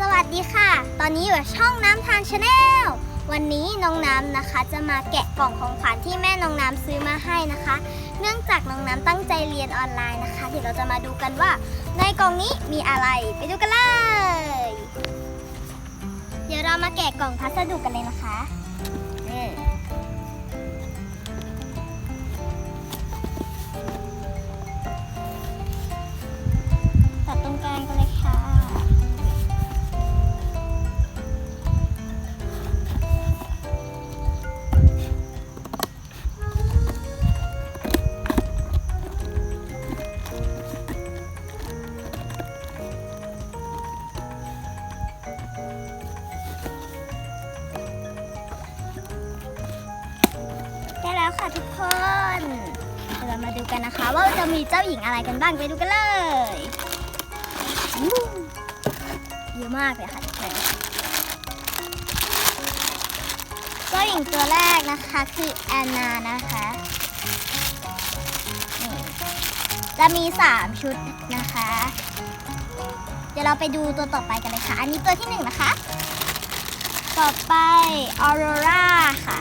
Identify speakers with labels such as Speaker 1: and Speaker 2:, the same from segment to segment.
Speaker 1: สวัสดีค่ะ ตอนนี้อยู่ช่องน้ำทานชาแนล วันนี้น้องน้ำนะคะ จะมาแกะกล่องของขวัญที่แม่น้องน้ำซื้อมาให้นะคะ เนื่องจากน้องน้ำตั้งใจเรียนออนไลน์นะคะ เดี๋ยวเราจะมาดูกันว่า ในกล่องนี้มีอะไร ไปดูกันเลย เดี๋ยวเรามาแกะกล่องพัสดุกันเลยนะคะ แล้วค่ะทุกคนเดี๋ยวเรามาดูกันนะคะ ว่าจะมีเจ้าหญิงอะไรกันบ้างไปดูกันเลยเยอะมากเลยค่ะทุกคนเจ้าหญิงตัวแรกนะคะคือแอนนานะคะนี่จะมี 3 ชุดนะคะ เดี๋ยวเราไปดูตัวต่อไปกันเลยค่ะ อันนี้ตัวที่หนึ่งนะคะ ต่อไปออโรราค่ะ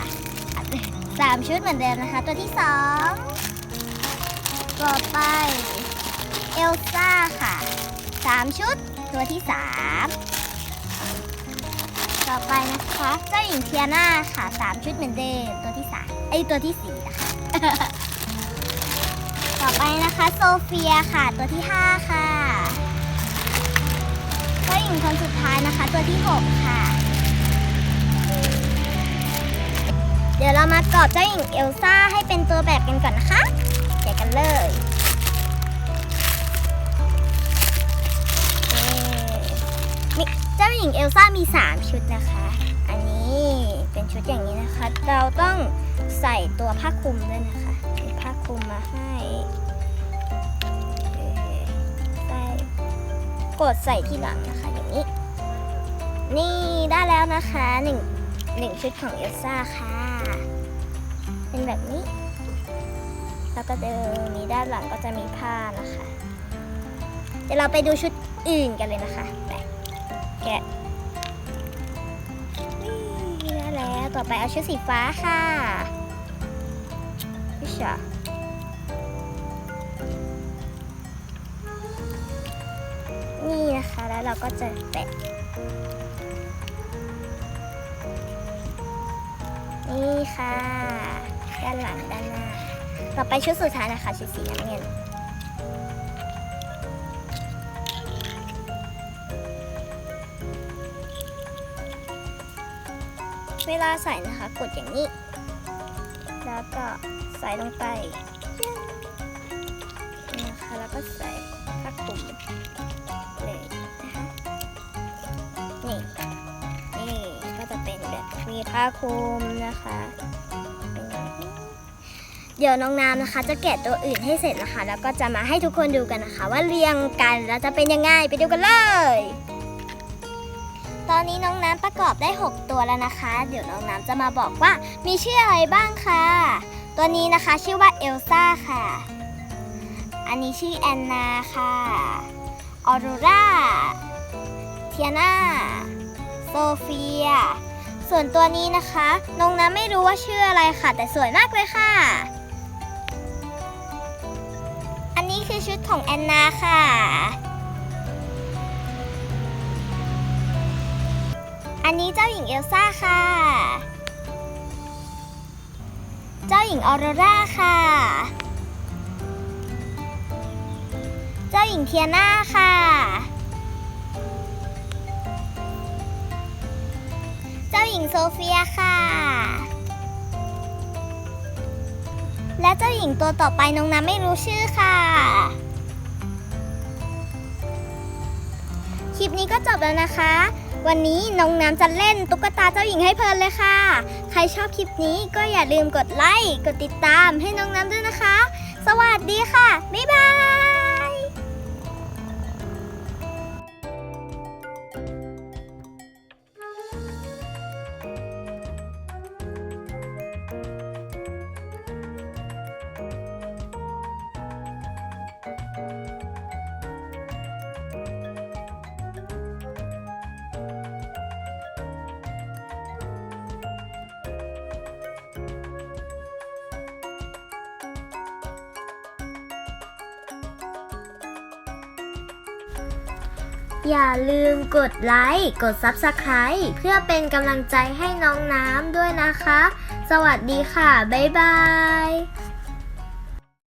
Speaker 1: สามชุดเหมือนเดิมนะคะ ตัวที่สองต่อไปเอลซ่าค่ะสามชุด ตัวที่สามต่อไปนะคะเจ้าหญิงเทียนาค่ะสามชุดเหมือนเดิมตัวที่สามไอตัวที่สี่นะคะต่อไปนะคะโซเฟียค่ะตัวที่ห้าค่ะเจ้าหญิงคนสุดท้ายนะคะ ตัวที่หกค่ะ เดี๋ยวเรามากรอบเจ้าหญิงเอลซ่าให้เป็นตัวแบบกันก่อนนะคะแกะกันเลยเอ่เจ้าหญิงเอลซ่ามี 3 ชุดนะคะ อันนี้เป็นชุดอย่างนี้นะคะ เราต้องใส่ตัวผ้าคลุมด้วยนะคะมีผ้าคลุมมาให้ใส่กดใส่ที่หลังนะคะอย่างนี้ นี่ได้แล้วนะคะหนึ่งหนึ่งชุดของเอลซ่าค่ะ แบบนี้ แล้วก็เดินนี้ด้านหลังก็จะมีผ้านะคะ เดี๋ยวเราไปดูชุดอื่นกันเลยนะคะไปแกะนี่ได้แล้วต่อไปเอาชุดสีฟ้าค่ะพิชานี่นะคะแล้วเราก็จะแปะนี่ค่ะ ด้านหลังด้านหน้า ต่อไปชุดสุดท้ายนะคะชุดสีน้ำเงินเวลาใส่นะคะ กดอย่างนี้ แล้วก็ใส่ลงไปนะคะ แล้วก็ใส่ผ้าคลุมเลยนะคะนี่นี่ก็จะเป็นแบบมีผ้าคลุมนะคะ เดี๋ยวน้องน้ำนะคะ จะแกะตัวอื่นให้เสร็จนะคะ แล้วก็จะมาให้ทุกคนดูกันนะคะ ว่าเรียงกันแล้วจะเป็นยังไงไปดูกันเลย ตอนนี้น้องน้ำประกอบได้ 6 ตัวแล้วนะคะ เดี๋ยวน้องน้ำจะมาบอกว่ามีชื่ออะไรบ้างค่ะ ตัวนี้นะคะชื่อว่าเอลซ่าค่ะ อันนี้ชื่อแอนนาค่ะออโรราเทียนาโซเฟีย ส่วนตัวนี้นะคะ น้องน้ำไม่รู้ว่าชื่ออะไรค่ะ แต่สวยมากเลยค่ะ นี้คือชุดของแอนนาค่ะ อันนี้เจ้าหญิงเอลซ่าค่ะ เจ้าหญิงออโรราค่ะ เจ้าหญิงเทียนาค่ะ เจ้าหญิงโซเฟียค่ะ งตัวต่อไปน้องน้ำไม่รู้ชื่อค่ะ คลิปนี้ก็จบแล้วนะคะ วันนี้น้องน้ำจะเล่นตุ๊กตาเจ้าหญิงให้เพลินเลยค่ะ ใครชอบคลิปนี้ก็อย่าลืมกดไลค์ กดติดตามให้น้องน้ำด้วยนะคะ สวัสดีค่ะ บ๊ายบาย
Speaker 2: อย่าลืมกดไลค์ กด Subscribe เพื่อเป็นกำลังใจให้น้องน้ำด้วยนะคะ สวัสดีค่ะ บ๊ายบาย